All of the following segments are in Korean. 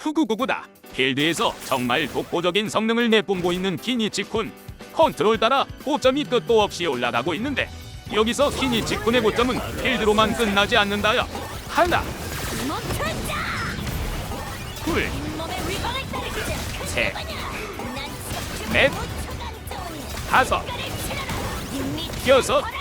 후구구구다. 필드에서 정말 독보적인 성능을 내뿜고 있는 키니치쿤. 컨트롤 따라 고점이 끝도 없이 올라가고 있는데 여기서 키니치쿤의 고점은 필드로만 끝나지 않는다요. 하나! 둘, 셋, 난 넷, 다섯, 여섯.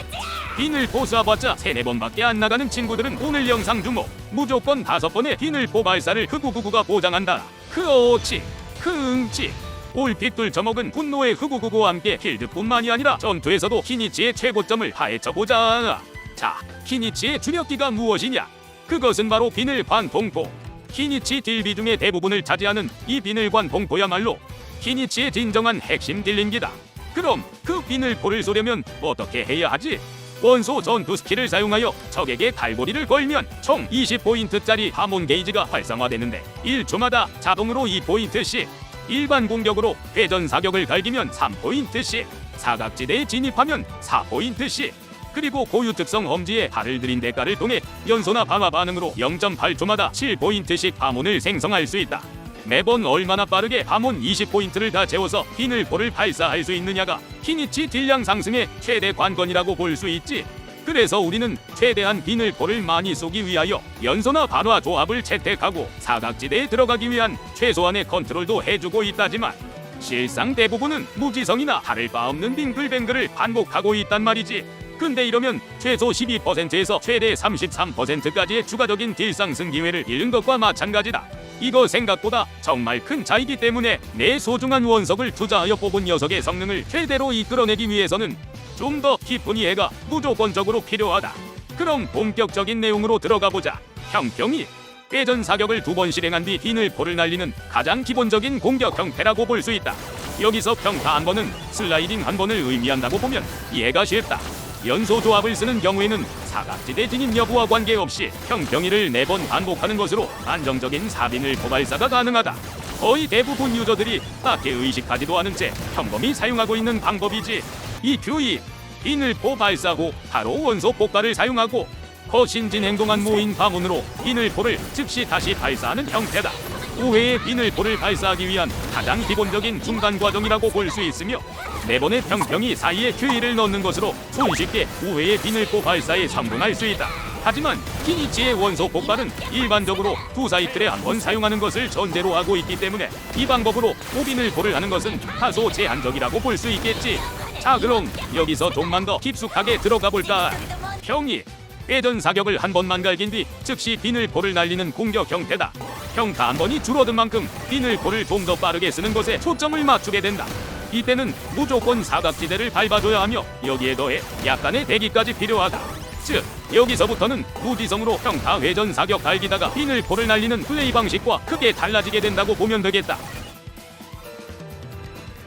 빈을 보수해봤자 세네 번밖에 안 나가는 친구들은 오늘 영상 주목 무조건 다섯 번의 빈을 포발사를 흑구구구가 보장한다. 크어치 크응치. 올픽 뚫쳐먹은 분노의 흑구구구와 함께 필드뿐만이 아니라 전투에서도 키니치의 최고점을 파헤쳐보자. 자 키니치의 주력기가 무엇이냐? 그것은 바로 비늘 관 봉포. 키니치 딜 비 중의 대부분을 차지하는 이 비늘 관 봉포야말로 키니치의 진정한 핵심 딜링기다. 그럼 그 비늘 포를 쏘려면 어떻게 해야 하지? 원소 전투 스킬을 사용하여 적에게 갈고리를 걸면 총 20포인트짜리 하몬 게이지가 활성화되는데 1초마다 자동으로 2포인트씩 일반 공격으로 회전 사격을 갈기면 3포인트씩 사각지대에 진입하면 4포인트씩 그리고 고유 특성 험지에 발을 들인 대가를 통해 연소나 방화 반응으로 0.8초마다 7포인트씩 하몬을 생성할 수 있다. 매번 얼마나 빠르게 하몬 20포인트를 다 채워서 비늘포를 발사할 수 있느냐가 키니치 딜량 상승의 최대 관건이라고 볼 수 있지. 그래서 우리는 최대한 비늘포를 많이 쏘기 위하여 연소나 반화 조합을 채택하고 사각지대에 들어가기 위한 최소한의 컨트롤도 해주고 있다지만 실상 대부분은 무지성이나 다를 바 없는 빙글뱅글을 반복하고 있단 말이지. 근데 이러면 최소 12%에서 최대 33%까지의 추가적인 딜 상승 기회를 잃는 것과 마찬가지다. 이거 생각보다 정말 큰 차이기 때문에 내 소중한 원석을 투자하여 뽑은 녀석의 성능을 최대로 이끌어내기 위해서는 좀 더 깊은 이해가 무조건적으로 필요하다. 그럼 본격적인 내용으로 들어가 보자. 형평이 회전 사격을 두 번 실행한 뒤 비늘포를 날리는 가장 기본적인 공격 형태라고 볼 수 있다. 여기서 평타 한 번은 슬라이딩 한 번을 의미한다고 보면 이해가 쉽다. 연소 조합을 쓰는 경우에는 사각지대 진입 여부와 관계없이 평평이를 네 번 반복하는 것으로 안정적인 사빈을 포발사가 가능하다. 거의 대부분 유저들이 딱히 의식하지도 않은 채 평범히 사용하고 있는 방법이지. 이 큐이 비늘포 발사 후 바로 원소 폭발을 사용하고 거신진 행동한 모인 방문으로 비늘포를 즉시 다시 발사하는 형태다. 우회의 비늘포를 발사하기 위한 가장 기본적인 중간 과정이라고 볼 수 있으며 네 번의 평평이 사이에 큐이를 넣는 것으로 손쉽게 우회의 비늘 포 발사에 성공할 수 있다. 하지만 키니치의 원소 폭발은 일반적으로 두 사이클에 한 번 사용하는 것을 전제로 하고 있기 때문에 이 방법으로 오비늘포를 하는 것은 다소 제한적이라고 볼 수 있겠지. 자 그럼 여기서 좀만 더 깊숙하게 들어가 볼까? 형이 회전 사격을 한 번만 갈긴 뒤 즉시 비늘포를 날리는 공격 형태다. 평타 한 번이 줄어든 만큼 비늘포를 좀더 빠르게 쓰는 것에 초점을 맞추게 된다. 이때는 무조건 사각지대를 밟아줘야 하며 여기에 더해 약간의 대기까지 필요하다. 즉 여기서부터는 무지성으로 평타 회전 사격 갈기다가 비늘포를 날리는 플레이 방식과 크게 달라지게 된다고 보면 되겠다.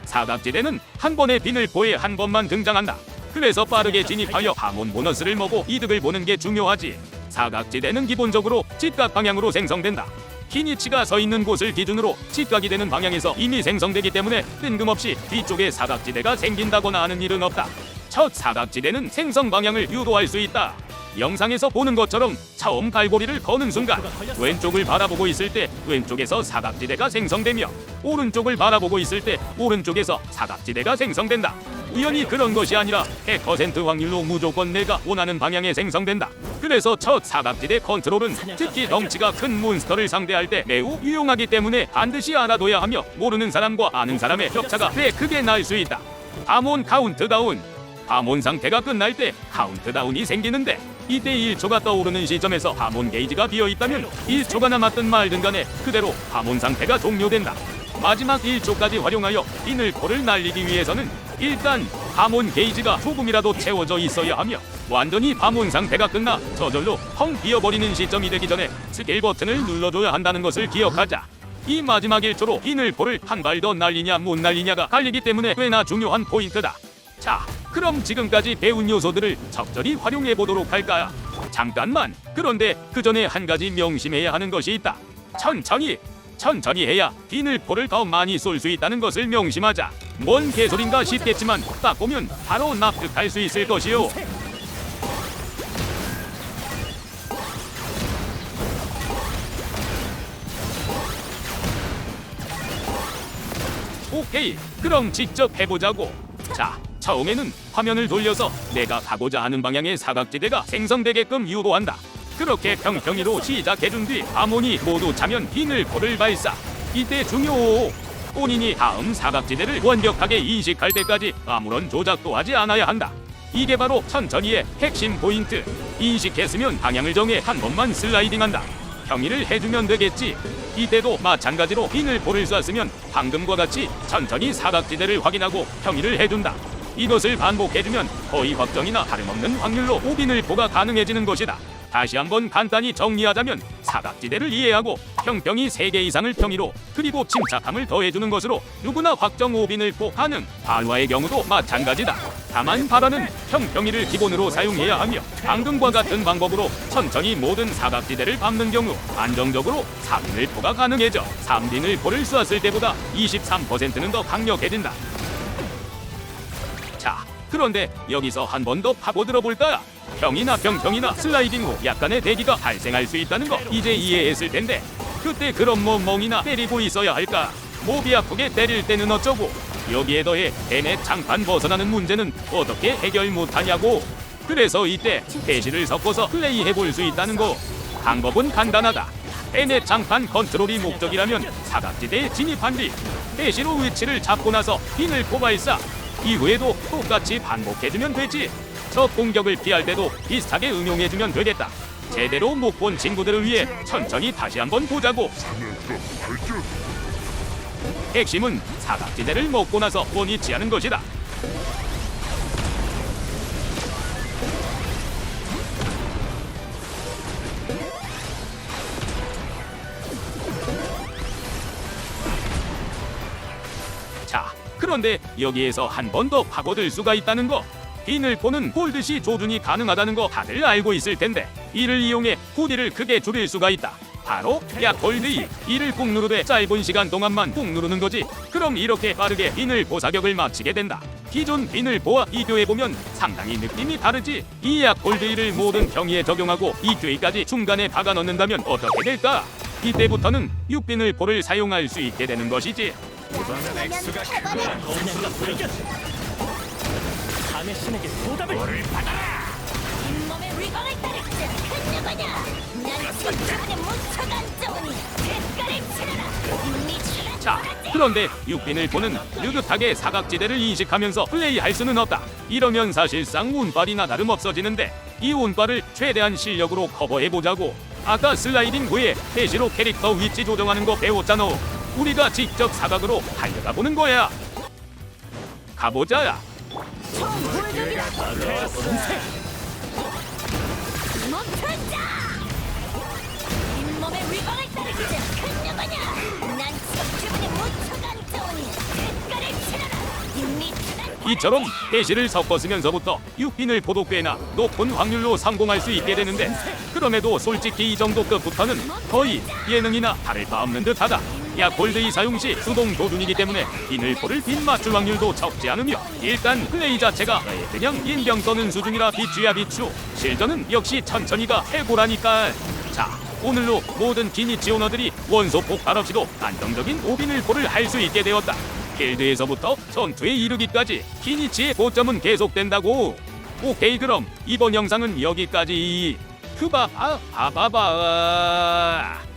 사각지대는 한 번의 비늘포에 한 번만 등장한다. 그래서 빠르게 진입하여 하몬 보너스를 먹고 이득을 보는 게 중요하지. 사각지대는 기본적으로 직각 방향으로 생성된다. 키니치가 서 있는 곳을 기준으로 직각이 되는 방향에서 이미 생성되기 때문에 뜬금없이 뒤쪽에 사각지대가 생긴다거나 하는 일은 없다. 첫 사각지대는 생성 방향을 유도할 수 있다. 영상에서 보는 것처럼 처음 갈고리를 거는 순간 왼쪽을 바라보고 있을 때 왼쪽에서 사각지대가 생성되며 오른쪽을 바라보고 있을 때 오른쪽에서 사각지대가 생성된다. 우연히 그런 것이 아니라 100% 확률로 무조건 내가 원하는 방향에 생성된다. 그래서 첫 사각지대 컨트롤은 특히 덩치가 큰 몬스터를 상대할 때 매우 유용하기 때문에 반드시 알아둬야 하며 모르는 사람과 아는 사람의 격차가 꽤 크게 날 수 있다. 아몬 카운트다운 하몬 상태가 끝날 때 카운트다운이 생기는데 이때 1초가 떠오르는 시점에서 하몬 게이지가 비어 있다면 1초가 남았든 말든 간에 그대로 하몬 상태가 종료된다. 마지막 1초까지 활용하여 비늘포를 날리기 위해서는 일단 하몬 게이지가 조금이라도 채워져 있어야 하며 완전히 하몬 상태가 끝나 저절로 텅 비어버리는 시점이 되기 전에 스킬 버튼을 눌러줘야 한다는 것을 기억하자. 이 마지막 1초로 비늘포를 한발 더 날리냐 못 날리냐가 갈리기 때문에 꽤나 중요한 포인트다. 자, 그럼 지금까지 배운 요소들을 적절히 활용해 보도록 할까? 잠깐만. 그런데 그 전에 한 가지 명심해야 하는 것이 있다. 천천히, 천천히 해야 비늘 포를 더 많이 쏠 수 있다는 것을 명심하자. 뭔 개소린가 싶겠지만 딱 보면 바로 납득할 수 있을 것이요. 오케이 그럼 직접 해보자고. 자 처음에는 화면을 돌려서 내가 가고자 하는 방향의 사각지대가 생성되게끔 유도한다. 그렇게 평평이로 시작해준 뒤 아몬이 모두 차면 비늘포를 발사. 이때 중요 본인이 다음 사각지대를 완벽하게 인식할 때까지 아무런 조작도 하지 않아야 한다. 이게 바로 천천히의 핵심 포인트. 인식했으면 방향을 정해 한 번만 슬라이딩한다. 평이를 해주면 되겠지. 이때도 마찬가지로 비늘포를 쐈으면 방금과 같이 천천히 사각지대를 확인하고 평이를 해준다. 이것을 반복해주면 거의 확정이나 다름없는 확률로 오비늘포가 가능해지는 것이다 다시 한번 간단히 정리하자면 사각지대를 이해하고 평평이 3개 이상을 평이로 그리고 침착함을 더해주는 것으로 누구나 확정 오비늘포 가능 발화의 경우도 마찬가지다. 다만 발화는 평평이를 기본으로 사용해야 하며 방금과 같은 방법으로 천천히 모든 사각지대를 밟는 경우 안정적으로 3비늘포가 가능해져 3비늘포를 쏘았을 때보다 23%는 더 강력해진다. 자, 그런데 여기서 한 번 더 파고들어 볼까? 평이나 평평이나 슬라이딩 후 약간의 대기가 발생할 수 있다는 거 이제 이해했을 텐데 그때 그럼 뭐 멍이나 때리고 있어야 할까? 목이 아프게 때릴 때는 어쩌고? 여기에 더해 뱀의 장판 벗어나는 문제는 어떻게 해결 못하냐고? 그래서 이때 배시를 섞어서 플레이해 볼 수 있다는 거 방법은 간단하다. 뱀의 장판 컨트롤이 목적이라면 사각지대에 진입한 뒤 배시로 위치를 잡고 나서 핀을 포발사 이후에도 똑같이 반복해주면 되지. 적 공격을 피할 때도 비슷하게 응용해주면 되겠다. 제대로 못 본 친구들을 위해 천천히 다시 한번 보자고. 핵심은 사각지대를 먹고 나서 원위치하는 것이다. 그런데 여기에서 한 번 더 파고들 수가 있다는 거. 비늘포는 홀드시 조준이 가능하다는 거 다들 알고 있을 텐데 이를 이용해 후디를 크게 줄일 수가 있다. 바로 2 이를 꾹 누르되 짧은 시간 동안만 꾹 누르는 거지. 그럼 이렇게 빠르게 비늘포 사격을 마치게 된다. 기존 비늘포와 비교해보면 상당히 느낌이 다르지. 이 약홀드 2를 모든 경위에 적용하고 이 뇌까지 중간에 박아 넣는다면 어떻게 될까? 이때부터는 육비늘포를 사용할 수 있게 되는 것이지. 그러면 해버려 밤의 신에게 보답을 잇몸에 위광을 따르자 큰 누구냐? 난 천천히 묻혀간 자오니 대가를 치르라. 미쳐라 자, 그런데 육빈을 보는 느긋하게 사각지대를 인식하면서 플레이할 수는 없다. 이러면 사실상 운빨이나 다름 없어지는데 이 운빨을 최대한 실력으로 커버해 보자고. 아까 슬라이딩 후에 대시로 캐릭터 위치 조정하는 거 배웠잖아. 우리가 직접 사각으로 달려가 보는 거야. 가보자. 이처럼 대시를 섞어 쓰면서부터 육빈을 보도 꽤나 높은 확률로 성공할 수 있게 되는데 그럼에도 솔직히 이 정도 급부터는 거의 예능이나 다를 바 없는 듯하다. 야 골드이 사용 시 수동 조준이기 때문에 비늘포를 빗 맞출 확률도 적지 않으며 일단 플레이 자체가 그냥 인병 써는 수준이라 비추야 비추 실전은 역시 천천히가 최고라니까. 자 오늘로 모든 기니치 오너들이 원소 폭발 없이도 안정적인 오비늘포를 할 수 있게 되었다. 필드에서부터 전투에 이르기까지 기니치의 고점은 계속된다고. 오케이 그럼 이번 영상은 여기까지. 흐바 아 바바바